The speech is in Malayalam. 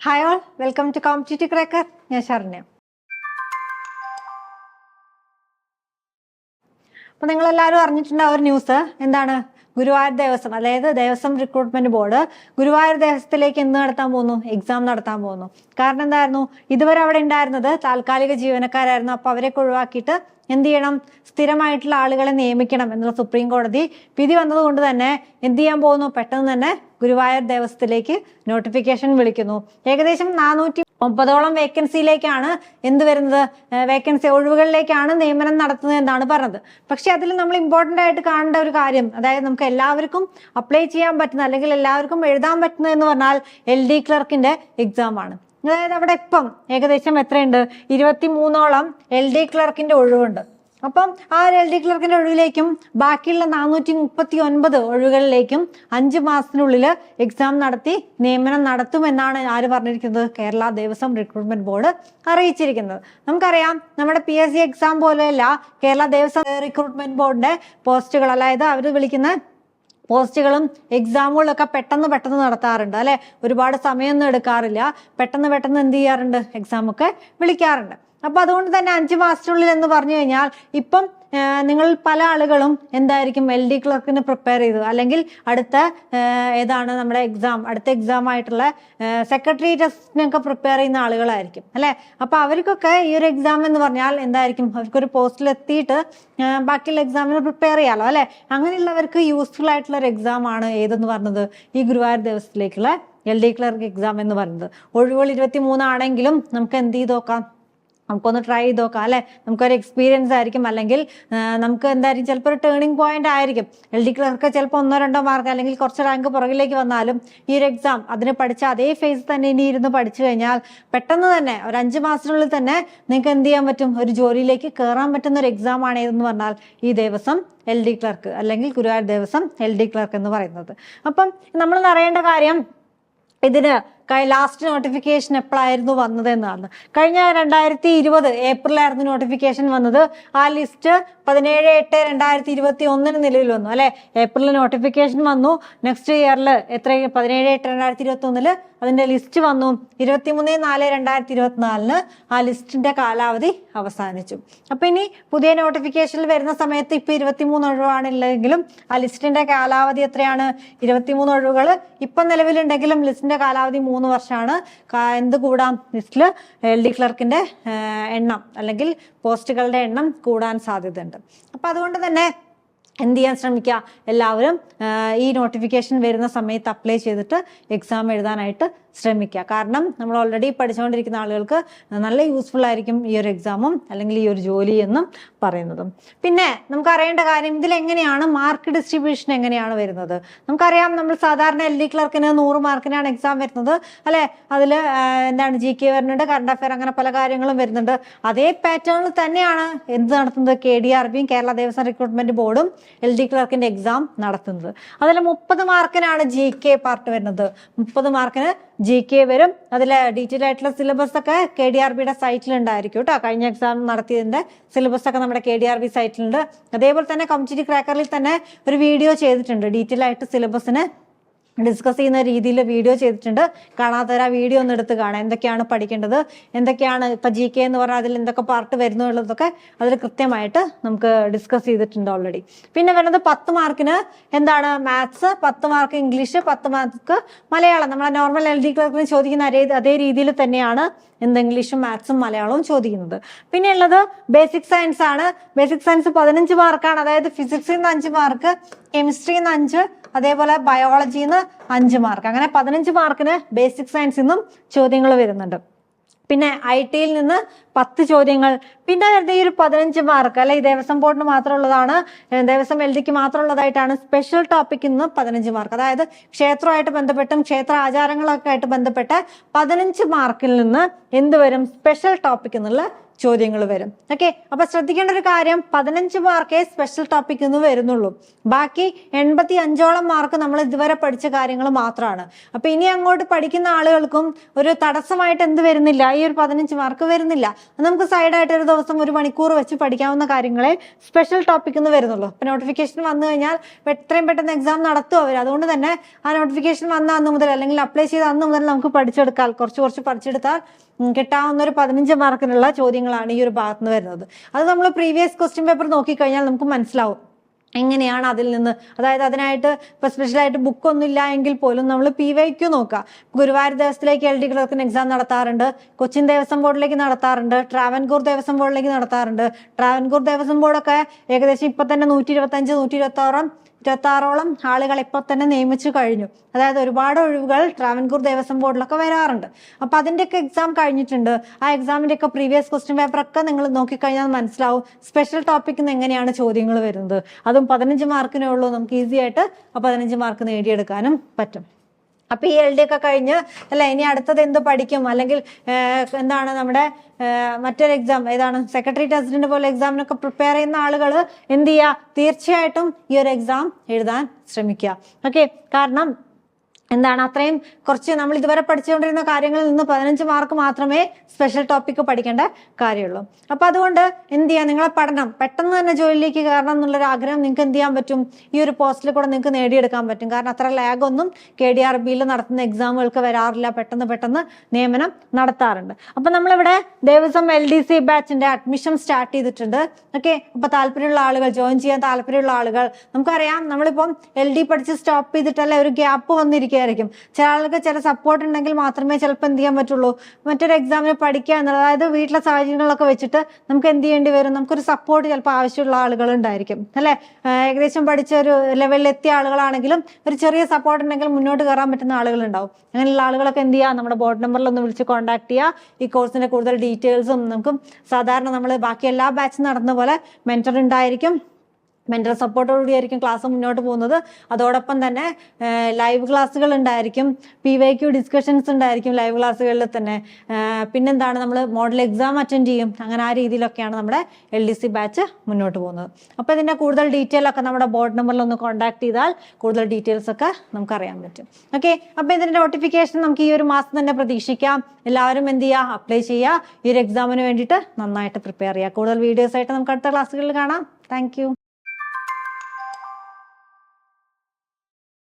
Hi all welcome to competitive cracker ഞാൻ ശരണ്യ അപ്പോൾ നിങ്ങളെല്ലാവരും അറിഞ്ഞിട്ടുണ്ടാവും ഒരു ന്യൂസ്. എന്താണ്? ഗുരുവായൂർ ദേവസ്വം അതായത് ദേവസ്വം റിക്രൂട്ട്മെന്റ് ബോർഡ് ഗുരുവായൂർ ദേവസ്വത്തിലേക്ക് എന്ത് നടത്താൻ പോകുന്നു? എക്സാം നടത്താൻ പോകുന്നു. കാരണം എന്തായിരുന്നു? ഇതുവരെ അവിടെ ഉണ്ടായിരുന്നത് താൽക്കാലിക ജീവനക്കാരായിരുന്നു. അപ്പോൾ അവരെയൊക്കെ ഒഴിവാക്കിയിട്ട് എന്ത് ചെയ്യണം? സ്ഥിരമായിട്ടുള്ള ആളുകളെ നിയമിക്കണം എന്നുള്ള സുപ്രീം കോടതി വിധി വന്നതുകൊണ്ട് തന്നെ എന്ത് ചെയ്യാൻ പോകുന്നു? പെട്ടെന്ന് തന്നെ ഗുരുവായൂർ ദേവസ്വത്തിലേക്ക് നോട്ടിഫിക്കേഷൻ വിളിക്കുന്നു. ഏകദേശം നാനൂറ്റി ഒമ്പതോളം വേക്കൻസിയിലേക്കാണ് എന്ത് വരുന്നത്? വേക്കൻസി ഒഴിവുകളിലേക്കാണ് നിയമനം നടത്തുന്നത് എന്നാണ് പറഞ്ഞത്. പക്ഷേ അതിൽ നമ്മൾ ഇമ്പോർട്ടന്റ് ആയിട്ട് കാണേണ്ട ഒരു കാര്യം അതായത് നമുക്ക് എല്ലാവർക്കും അപ്ലൈ ചെയ്യാൻ പറ്റുന്ന അല്ലെങ്കിൽ എല്ലാവർക്കും എഴുതാൻ പറ്റുന്നത് എന്ന് പറഞ്ഞാൽ എൽ ഡി ക്ലർക്കിന്റെ എക്സാം ആണ്. അതായത് അവിടെ ഇപ്പം ഏകദേശം എത്രയുണ്ട്? ഇരുപത്തി മൂന്നോളം എൽ ഡി ക്ലർക്കിന്റെ ഒഴിവുണ്ട്. അപ്പം ആ എൽ ഡി ക്ലർക്കിന്റെ ഒഴിവിലേക്കും ബാക്കിയുള്ള നാനൂറ്റി മുപ്പത്തി ഒൻപത് ഒഴിവുകളിലേക്കും അഞ്ച് മാസത്തിനുള്ളിൽ എക്സാം നടത്തി നിയമനം നടത്തുമെന്നാണ് ആര് പറഞ്ഞിരിക്കുന്നത്? കേരള ദേവസ്വം റിക്രൂട്ട്മെന്റ് ബോർഡ് അറിയിച്ചിരിക്കുന്നത്. നമുക്കറിയാം നമ്മുടെ പി എസ് സി എക്സാം പോലെയല്ല കേരള ദേവസ്വം റിക്രൂട്ട്മെന്റ് ബോർഡിന്റെ പോസ്റ്റുകൾ. അതായത് അവർ വിളിക്കുന്ന പോസ്റ്റുകളും എക്സാമുകളും ഒക്കെ പെട്ടെന്ന് പെട്ടെന്ന് നടത്താറുണ്ട്. അല്ലെ? ഒരുപാട് സമയമൊന്നും എടുക്കാറില്ല. പെട്ടെന്ന് പെട്ടെന്ന് എന്ത് ചെയ്യാറുണ്ട്? എക്സാമൊക്കെ വിളിക്കാറുണ്ട്. അപ്പൊ അതുകൊണ്ട് തന്നെ അഞ്ച് മാസത്തിനുള്ളിൽ എന്ന് പറഞ്ഞു കഴിഞ്ഞാൽ ഇപ്പം നിങ്ങൾ പല ആളുകളും എന്തായിരിക്കും എൽ ഡി ക്ലർക്കിന് പ്രിപ്പയർ ചെയ്തു അല്ലെങ്കിൽ അടുത്ത ഏതാണ് നമ്മുടെ എക്സാം അടുത്ത എക്സാം ആയിട്ടുള്ള സെക്രട്ടറി ടെസ്റ്റിനൊക്കെ പ്രിപ്പയർ ചെയ്യുന്ന ആളുകളായിരിക്കും അല്ലെ? അപ്പൊ അവർക്കൊക്കെ ഈ ഒരു എക്സാം എന്ന് പറഞ്ഞാൽ എന്തായിരിക്കും? അവർക്കൊരു പോസ്റ്റിൽ എത്തിയിട്ട് ബാക്കിയുള്ള എക്സാമിന് പ്രിപ്പയർ ചെയ്യാലോ അല്ലെ? അങ്ങനെയുള്ളവർക്ക് യൂസ്ഫുൾ ആയിട്ടുള്ള ഒരു എക്സാം ആണ് ഏതെന്ന് പറഞ്ഞത്? ഈ ഗുരുവായൂർ ദിവസത്തിലേക്കുള്ള എൽ ഡി ക്ലർക്ക് എക്സാം എന്ന് പറയുന്നത് ഒഴിവുകൾ ഇരുപത്തി മൂന്നാണെങ്കിലും നമുക്ക് എന്ത് ചെയ്ത് നോക്കാം? നമുക്കൊന്ന് ട്രൈ ചെയ്ത് നോക്കാം അല്ലെ? നമുക്കൊരു എക്സ്പീരിയൻസ് ആയിരിക്കും. അല്ലെങ്കിൽ നമുക്ക് എന്തായിരിക്കും ചിലപ്പോൾ ഒരു ടേണിംഗ് പോയിന്റ് ആയിരിക്കും. എൽ ഡി ക്ലർക്ക് ചിലപ്പോൾ ഒന്നോ രണ്ടോ മാർക്ക് അല്ലെങ്കിൽ കുറച്ച് റാങ്ക് പുറകിലേക്ക് വന്നാലും ഈ ഒരു എക്സാം അതിന് പഠിച്ച അതേ ഫേസ് തന്നെ ഇനി ഇരുന്ന് പഠിച്ചു കഴിഞ്ഞാൽ പെട്ടെന്ന് തന്നെ ഒരു അഞ്ച് മാസത്തിനുള്ളിൽ തന്നെ നിങ്ങൾക്ക് എന്ത് ചെയ്യാൻ പറ്റും? ഒരു ജോലിയിലേക്ക് കയറാൻ പറ്റുന്ന ഒരു എക്സാം ആണ് പറഞ്ഞാൽ ഈ ദിവസം എൽ ഡി ക്ലർക്ക് അല്ലെങ്കിൽ ഗുരുവായൂർ ദിവസം എൽ ഡി ക്ലർക്ക് എന്ന് പറയുന്നത്. അപ്പം നമ്മൾ അറിയേണ്ട കാര്യം ഇതിന് ലാസ്റ്റ് നോട്ടിഫിക്കേഷൻ എപ്പോഴായിരുന്നു വന്നത് എന്നാണ് കഴിഞ്ഞ രണ്ടായിരത്തി ഇരുപത് ഏപ്രിലായിരുന്നു നോട്ടിഫിക്കേഷൻ വന്നത്. ആ ലിസ്റ്റ് പതിനേഴ് എട്ട് രണ്ടായിരത്തി ഇരുപത്തി ഒന്നിന് നിലവിൽ വന്നു അല്ലെ? ഏപ്രിലിൽ നോട്ടിഫിക്കേഷൻ വന്നു. നെക്സ്റ്റ് ഇയറിൽ എത്ര പതിനേഴ് എട്ട് രണ്ടായിരത്തി ഇരുപത്തി ഒന്നിൽ അതിന്റെ ലിസ്റ്റ് വന്നു. ഇരുപത്തിമൂന്ന് നാല് രണ്ടായിരത്തി ഇരുപത്തിനാലിന് ആ ലിസ്റ്റിന്റെ കാലാവധി അവസാനിച്ചു. അപ്പം ഇനി പുതിയ നോട്ടിഫിക്കേഷനിൽ വരുന്ന സമയത്ത് ഇപ്പൊ ഇരുപത്തിമൂന്ന് ഒഴിവാണില്ലെങ്കിലും ആ ലിസ്റ്റിന്റെ കാലാവധി എത്രയാണ്? ഇരുപത്തിമൂന്ന് ഒഴിവുകൾ ഇപ്പം നിലവിലുണ്ടെങ്കിലും ലിസ്റ്റിന്റെ കാലാവധി മൂന്ന് വർഷമാണ്. എന്ത് കൂടാം? ലിസ്റ്റിൽ എൽ ഡി ക്ലർക്കിന്റെ എണ്ണം അല്ലെങ്കിൽ പോസ്റ്റുകളുടെ എണ്ണം കൂടാൻ സാധ്യതയുണ്ട്. അപ്പം അതുകൊണ്ട് തന്നെ എന്ത് ചെയ്യാൻ ശ്രമിക്കുക? എല്ലാവരും ഈ നോട്ടിഫിക്കേഷൻ വരുന്ന സമയത്ത് അപ്ലൈ ചെയ്തിട്ട് എക്സാം എഴുതാനായിട്ട് ശ്രമിക്കുക. കാരണം നമ്മൾ ഓൾറെഡി പഠിച്ചുകൊണ്ടിരിക്കുന്ന ആളുകൾക്ക് നല്ല യൂസ്ഫുൾ ആയിരിക്കും ഈ ഒരു എക്സാമും അല്ലെങ്കിൽ ഈ ഒരു ജോലി എന്നും പറയുന്നതും. പിന്നെ നമുക്ക് അറിയേണ്ട കാര്യം ഇതിൽ എങ്ങനെയാണ് മാർക്ക് ഡിസ്ട്രിബ്യൂഷൻ എങ്ങനെയാണ് വരുന്നത്? നമുക്കറിയാം നമ്മൾ സാധാരണ എൽ ഡി ക്ലർക്കിന് നൂറ് മാർക്കിനാണ് എക്സാം വരുന്നത്. അല്ലെ? അതിൽ എന്താണ് ജി കെ വരുന്നുണ്ട് കറണ്ട് അഫയർ അങ്ങനെ പല കാര്യങ്ങളും വരുന്നുണ്ട്. അതേ പാറ്റേണിൽ തന്നെയാണ് എന്ത് നടത്തുന്നത്? കെ ഡി ആർ ബിയും കേരള ദേവസ്വം റിക്രൂട്ട്മെന്റ് ബോർഡും എൽ ഡി ക്ലർക്കിന്റെ എക്സാം നടത്തുന്നത്. അതിൽ മുപ്പത് മാർക്കിനാണ് ജി കെ പാർട്ട് വരുന്നത്. മുപ്പത് മാർക്കിന് ജി കെ വരും. അതിൽ ഡീറ്റെയിൽ ആയിട്ടുള്ള സിലബസ് ഒക്കെ കെ ഡി ആർ ബിയുടെ സൈറ്റിൽ ഉണ്ടായിരിക്കും കേട്ടോ കഴിഞ്ഞ എക്സാം നടത്തിയതിന്റെ സിലബസ് ഒക്കെ നമ്മുടെ കെ ഡി ആർ ബി സൈറ്റിലുണ്ട് അതേപോലെ തന്നെ കമ്മ്യൂണിറ്റി ക്രാക്കറിൽ തന്നെ ഒരു വീഡിയോ ചെയ്തിട്ടുണ്ട്. ഡീറ്റെയിൽ ആയിട്ട് സിലബസിന് ഡിസ്കസ് ചെയ്യുന്ന രീതിയിൽ വീഡിയോ ചെയ്തിട്ടുണ്ട്. കാണാത്തവർ വീഡിയോ ഒന്ന് എടുത്ത് കാണാം. എന്തൊക്കെയാണ് പഠിക്കേണ്ടത്? എന്തൊക്കെയാണ് ഇപ്പൊ ജി കെ എന്ന് പറഞ്ഞാൽ അതിൽ എന്തൊക്കെ പാർട്ട് വരുന്നു എന്നുള്ളതൊക്കെ അതിൽ കൃത്യമായിട്ട് നമുക്ക് ഡിസ്കസ് ചെയ്തിട്ടുണ്ട് ഓൾറെഡി പിന്നെ വരുന്നത് പത്ത് മാർക്കിന് എന്താണ്? മാത്സ് പത്ത് മാർക്ക് ഇംഗ്ലീഷ് പത്ത് മാർക്ക് മലയാളം. നമ്മളെ നോർമൽ എൽ ഡി ക്ലർക്കിന് ചോദിക്കുന്ന അതേ അതേ രീതിയിൽ തന്നെയാണ് എന്ത് ഇംഗ്ലീഷും മാത്സും മലയാളവും ചോദിക്കുന്നത്. പിന്നെ ഉള്ളത് ബേസിക് സയൻസ് ആണ്. ബേസിക് സയൻസ് പതിനഞ്ച് മാർക്കാണ് അതായത് ഫിസിക്സിൽ നിന്ന് അഞ്ച് മാർക്ക് കെമിസ്ട്രിയിൽ നിന്ന് അഞ്ച് അതേപോലെ ബയോളജിയിൽ നിന്ന് അഞ്ച് മാർക്ക് അങ്ങനെ പതിനഞ്ച് മാർക്കിന് ബേസിക് സയൻസിൽ നിന്നും ചോദ്യങ്ങൾ വരുന്നുണ്ട്. പിന്നെ ഐ ടിയിൽ നിന്ന് പത്ത് ചോദ്യങ്ങൾ. പിന്നെ വരുന്ന ഈ ഒരു പതിനഞ്ച് മാർക്ക് അല്ലെ ഈ ദേവസ്വം ബോർഡിന് മാത്രമുള്ളതാണ് ദേവസ്വം എൽ ഡിക്ക് മാത്രമുള്ളതായിട്ടാണ് സ്പെഷ്യൽ ടോപ്പിക്കിൽ നിന്ന് പതിനഞ്ച് മാർക്ക് അതായത് ക്ഷേത്രമായിട്ട് ബന്ധപ്പെട്ടും ക്ഷേത്ര ആചാരങ്ങളൊക്കെ ആയിട്ട് ബന്ധപ്പെട്ട് പതിനഞ്ച് മാർക്കിൽ നിന്ന് എന്തുവരും സ്പെഷ്യൽ ടോപ്പിക് എന്നുള്ള ചോദ്യങ്ങൾ വരും. ഓക്കെ അപ്പൊ ശ്രദ്ധിക്കേണ്ട ഒരു കാര്യം പതിനഞ്ച് മാർക്കേ സ്പെഷ്യൽ ടോപ്പിക് എന്ന് വരുന്നുള്ളൂ. ബാക്കി എൺപത്തി അഞ്ചോളം മാർക്ക് നമ്മൾ ഇതുവരെ പഠിച്ച കാര്യങ്ങൾ മാത്രമാണ് അപ്പൊ ഇനി അങ്ങോട്ട് പഠിക്കുന്ന ആളുകൾക്കും ഒരു തടസ്സമായിട്ട് എന്ത് വരുന്നില്ല? ഈ ഒരു പതിനഞ്ച് മാർക്ക് വരുന്നില്ല. നമുക്ക് സൈഡായിട്ട് ഒരു ദിവസം ഒരു മണിക്കൂർ വെച്ച് പഠിക്കാവുന്ന കാര്യങ്ങളെ സ്പെഷ്യൽ ടോപ്പിക് എന്ന് വരുന്നുള്ളൂ. അപ്പൊ നോട്ടിഫിക്കേഷൻ വന്നു കഴിഞ്ഞാൽ എത്രയും പെട്ടെന്ന് എക്സാം നടത്തും അവർ അതുകൊണ്ട് തന്നെ ആ നോട്ടിഫിക്കേഷൻ വന്ന അന്ന് മുതൽ അല്ലെങ്കിൽ അപ്ലൈ ചെയ്ത അന്ന് മുതൽ നമുക്ക് പഠിച്ചെടുക്കാം കുറച്ച് കുറച്ച് പഠിച്ചെടുത്താൽ കിട്ടാവുന്ന ഒരു പതിനഞ്ച് മാർക്കിനുള്ള ചോദ്യങ്ങളാണ് ഈ ഒരു ഭാഗത്ത് നിന്ന് വരുന്നത്. അത് നമ്മൾ പ്രീവിയസ് ക്വസ്റ്റ്യൻ പേപ്പർ നോക്കിക്കഴിഞ്ഞാൽ നമുക്ക് മനസ്സിലാവും. എങ്ങനെയാണ് അതിൽ നിന്ന് അതായത് അതിനായിട്ട് ഇപ്പൊ സ്പെഷ്യലായിട്ട് ബുക്കൊന്നും ഇല്ല എങ്കിൽ പോലും നമ്മൾ പി വൈ ക്യു നോക്കുക ഗുരുവായൂർ ദേവസ്ഥത്തിലേക്ക് എൽ ഡി ക്ലർക്കിന് എക്സാം നടത്താറുണ്ട്. കൊച്ചിൻ ദേവസ്വം ബോർഡിലേക്ക് നടത്താറുണ്ട്. ട്രാവൻകൂർ ദേവസ്വം ബോർഡിലേക്ക് നടത്താറുണ്ട്. ട്രാവൻകൂർ ദേവസ്വം ബോർഡൊക്കെ ഏകദേശം ഇപ്പൊ തന്നെ നൂറ്റി ഇരുപത്തഞ്ച് നൂറ്റി ഇരുപത്തി ആറോളം ഇരുപത്തി ആളുകളെ ഇപ്പൊ തന്നെ നിയമിച്ചു കഴിഞ്ഞു. അതായത് ഒരുപാട് ഒഴിവുകൾ ട്രാവൻകൂർ ദേവസ്വം ബോർഡിലൊക്കെ വരാറുണ്ട്. അപ്പൊ അതിന്റെയൊക്കെ എക്സാം കഴിഞ്ഞിട്ടുണ്ട്. ആ എക്സാമിന്റെ ഒക്കെ പ്രീവിയസ് ക്വസ്റ്റ്യൻ പേപ്പർ ഒക്കെ നിങ്ങൾ നോക്കിക്കഴിഞ്ഞാൽ മനസ്സിലാവും സ്പെഷ്യൽ ടോപ്പിക്കിൽ നിന്ന് എങ്ങനെയാണ് ചോദ്യങ്ങൾ വരുന്നത്. അതും പതിനഞ്ച് മാർക്കിനേ ഉള്ളൂ നമുക്ക് ഈസി ആയിട്ട് ആ പതിനഞ്ച് മാർക്ക് നേടിയെടുക്കാനും പറ്റും. അപ്പൊ ഈ എൽ ഡി ഒക്കെ കഴിഞ്ഞ് അല്ലെ ഇനി അടുത്തത് എന്ത് പഠിക്കും? അല്ലെങ്കിൽ എന്താണ് നമ്മുടെ മറ്റൊരു എക്സാം ഏതാണ്? സെക്രട്ടറി അസിസ്റ്റന്റ് പോലെ എക്സാമിനൊക്കെ പ്രിപ്പയർ ചെയ്യുന്ന ആളുകൾ എന്ത് ചെയ്യുക? തീർച്ചയായിട്ടും ഈ ഒരു എക്സാം എഴുതാൻ ശ്രമിക്കുക. ഓക്കെ കാരണം എന്താണ്? അത്രയും കുറച്ച് നമ്മൾ ഇതുവരെ പഠിച്ചുകൊണ്ടിരുന്ന കാര്യങ്ങളിൽ നിന്ന് പതിനഞ്ച് മാർക്ക് മാത്രമേ സ്പെഷ്യൽ ടോപ്പിക്ക് പഠിക്കേണ്ട കാര്യമുള്ളൂ. അപ്പൊ അതുകൊണ്ട് എന്ത് ചെയ്യാം? നിങ്ങളെ പഠനം പെട്ടെന്ന് തന്നെ ജോലിയിലേക്ക് കയറണം എന്നുള്ളൊരു ആഗ്രഹം നിങ്ങൾക്ക് എന്ത് ചെയ്യാൻ പറ്റും? ഈ ഒരു പോസ്റ്റിൽ കൂടെ നിങ്ങൾക്ക് നേടിയെടുക്കാൻ പറ്റും. കാരണം അത്ര ലാഗ് ഒന്നും കെ ഡി ആർ ബിയിൽ നടത്തുന്ന എക്സാമുകൾക്ക് വരാറില്ല. പെട്ടെന്ന് പെട്ടെന്ന് നിയമനം നടത്താറുണ്ട്. അപ്പൊ നമ്മളിവിടെ ദേവസ്വം എൽ ഡി സി ബാച്ചിന്റെ അഡ്മിഷൻ സ്റ്റാർട്ട് ചെയ്തിട്ടുണ്ട്. ഓക്കെ അപ്പൊ താല്പര്യമുള്ള ആളുകൾ ജോയിൻ ചെയ്യാൻ താല്പര്യമുള്ള ആളുകൾ നമുക്കറിയാം നമ്മളിപ്പം എൽ ഡി പഠിച്ച് സ്റ്റോപ്പ് ചെയ്തിട്ടല്ലേ ഒരു ഗ്യാപ്പ് വന്നിരിക്കുകയായിരിക്കും ചില ആൾക്ക് ചില സപ്പോർട്ട് ഉണ്ടെങ്കിൽ മാത്രമേ ചിലപ്പോൾ എന്ത് ചെയ്യാൻ പറ്റുള്ളൂ? മറ്റൊരു എക്സാമിന് പഠിക്കുക എന്നുള്ളത്. അതായത് വീട്ടിലെ സാഹചര്യങ്ങളൊക്കെ വെച്ചിട്ട് നമുക്ക് എന്ത് ചെയ്യേണ്ടി വരും? നമുക്കൊരു സപ്പോർട്ട് ചിലപ്പോൾ ആവശ്യമുള്ള ആളുകൾ ഉണ്ടായിരിക്കും. അല്ലെ? ഏകദേശം പഠിച്ച ഒരു ലെവലിൽ എത്തിയ ആളുകളാണെങ്കിലും ഒരു ചെറിയ സപ്പോർട്ട് ഉണ്ടെങ്കിൽ മുന്നോട്ട് കയറാൻ പറ്റുന്ന ആളുകൾ ഉണ്ടാവും. അങ്ങനെയുള്ള ആളുകളൊക്കെ എന്ത് ചെയ്യുക നമ്മുടെ ബോർഡ് നമ്പറിൽ ഒന്ന് വിളിച്ച് കോൺടാക്ട് ചെയ്യുക ഈ കോഴ്സിന്റെ കൂടുതൽ ഡീറ്റെയിൽസും നമുക്ക് സാധാരണ നമ്മൾ ബാക്കി എല്ലാ ബാച്ചും നടന്ന പോലെ മെന്റർ ഉണ്ടായിരിക്കും. മെന്റൽ സപ്പോർട്ടോടുകൂടി ആയിരിക്കും ക്ലാസ് മുന്നോട്ട് പോകുന്നത്. അതോടൊപ്പം തന്നെ ലൈവ് ക്ലാസ്സുകൾ ഉണ്ടായിരിക്കും. പി വൈ ക്യു ഡിസ്കഷൻസ് ഉണ്ടായിരിക്കും ലൈവ് ക്ലാസ്സുകളിൽ തന്നെ. പിന്നെന്താണ് നമ്മൾ മോഡൽ എക്സാം അറ്റൻഡ് ചെയ്യും. അങ്ങനെ ആ രീതിയിലൊക്കെയാണ് നമ്മുടെ എൽ ഡി സി ബാച്ച് മുന്നോട്ട് പോകുന്നത്. അപ്പോൾ ഇതിന്റെ കൂടുതൽ ഡീറ്റെയിൽ ഒക്കെ നമ്മുടെ ബോർഡ് നമ്പറിൽ ഒന്ന് കോൺടാക്ട് ചെയ്താൽ കൂടുതൽ ഡീറ്റെയിൽസ് ഒക്കെ നമുക്ക് അറിയാൻ പറ്റും. ഓക്കെ അപ്പോൾ ഇതിന്റെ നോട്ടിഫിക്കേഷൻ നമുക്ക് ഈ ഒരു മാസം തന്നെ പ്രതീക്ഷിക്കാം. എല്ലാവരും എന്ത് ചെയ്യുക? അപ്ലൈ ചെയ്യുക. ഈ ഒരു എക്സാമിന് വേണ്ടിയിട്ട് നന്നായിട്ട് പ്രിപ്പയർ ചെയ്യുക. കൂടുതൽ വീഡിയോസ് ആയിട്ട് നമുക്ക് അടുത്ത ക്ലാസ്സുകളിൽ കാണാം. താങ്ക്